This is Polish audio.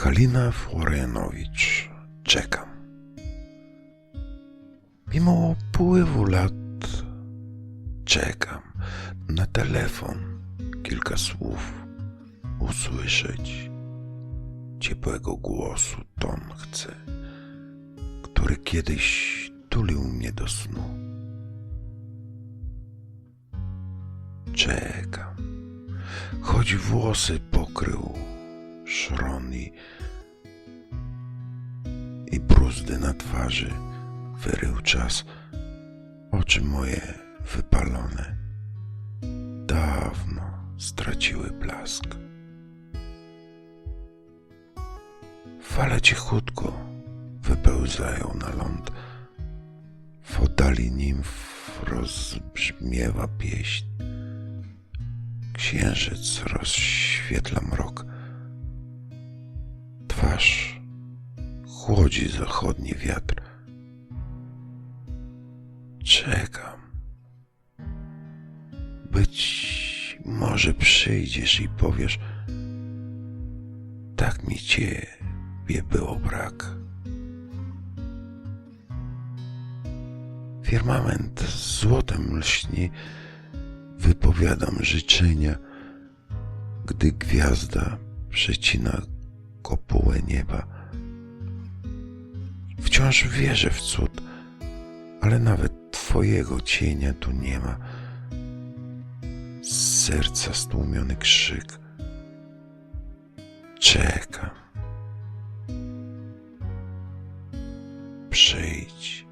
Halina Florianowicz. Czekam. Mimo upływu lat czekam na telefon, kilka słów usłyszeć. Ciepłego głosu ton chcę, który kiedyś tulił mnie do snu. Czekam, choć włosy pokrył szron i, i bruzdy na twarzy wyrył czas. Oczy moje wypalone dawno straciły blask. Fale cichutko wypełzają na ląd. W oddali nimf rozbrzmiewa pieśń. Księżyc rozświetla mrok. Twarz chłodzi zachodni wiatr. Czekam. Być może przyjdziesz i powiesz, tak mi ciebie było brak. Firmament złotem lśni, wypowiadam życzenia, gdy gwiazda przecina kopułę nieba. Wciąż wierzę w cud, ale nawet twojego cienia tu nie ma. Z serca stłumiony krzyk. Czekam. Przyjdź.